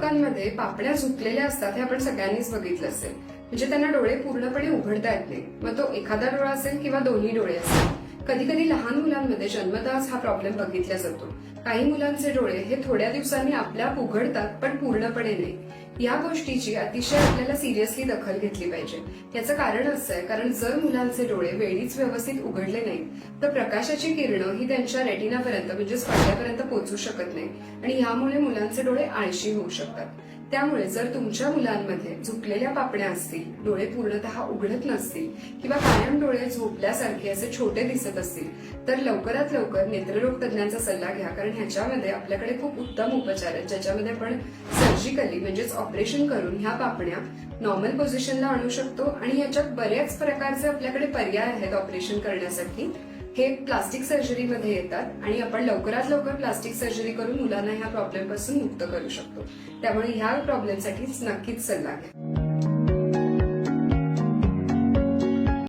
लोकांमध्ये पापण्या झुकलेल्या असतात हे आपण सगळ्यांनीच बघितलं असेल. म्हणजे त्यांना डोळे पूर्णपणे उघडता येत नाही मग तो एखादा डोळा असेल किंवा दोन्ही डोळे असेल. कधी कधी लहान मुलांमध्ये जन्मताच हा प्रॉब्लेम बघितला जातो. काही मुलांचे डोळे हे थोड्या दिवसांनी आपल्याप उघडतात पण पूर्णपणे नाही. या गोष्टीची अतिशय आपल्याला सिरियसली दखल घेतली पाहिजे. याचं कारण असं आहे कारण जर मुलांचे डोळे वेळीच व्यवस्थित उघडले नाहीत तर प्रकाशाची किरणं ही त्यांच्या रेटिनापर्यंत म्हणजे स्पर्ध्यापर्यंत पोहोचू शकत नाही आणि यामुळे मुलांचे डोळे आळशी होऊ शकतात. त्यामुळे जर तुमच्या मुलांमध्ये झुकलेल्या पापण्या असतील डोळे पूर्णतः उघडत नसतील किंवा कायम डोळे झोपल्यासारखे असे छोटे दिसत असतील तर लवकरात लवकर नेत्ररोग तज्ञांचा सल्ला घ्या. कारण ह्याच्यामध्ये आपल्याकडे खूप उत्तम उपचार आहेत. ज्याच्यामध्ये आपण सर्जिकली म्हणजेच ऑपरेशन करून ह्या पापण्या नॉर्मल पोझिशनला आणू शकतो. आणि ह्याच्यात बऱ्याच प्रकारचे आपल्याकडे पर्याय आहेत ऑपरेशन करण्यासाठी. हे प्लास्टिक सर्जरीमध्ये येतात आणि आपण लवकरात लवकर प्लास्टिक सर्जरी करून मुलांना ह्या प्रॉब्लेमपासून मुक्त करू शकतो. त्यामुळे ह्या प्रॉब्लेमसाठी नक्कीच सल्ला घ्या.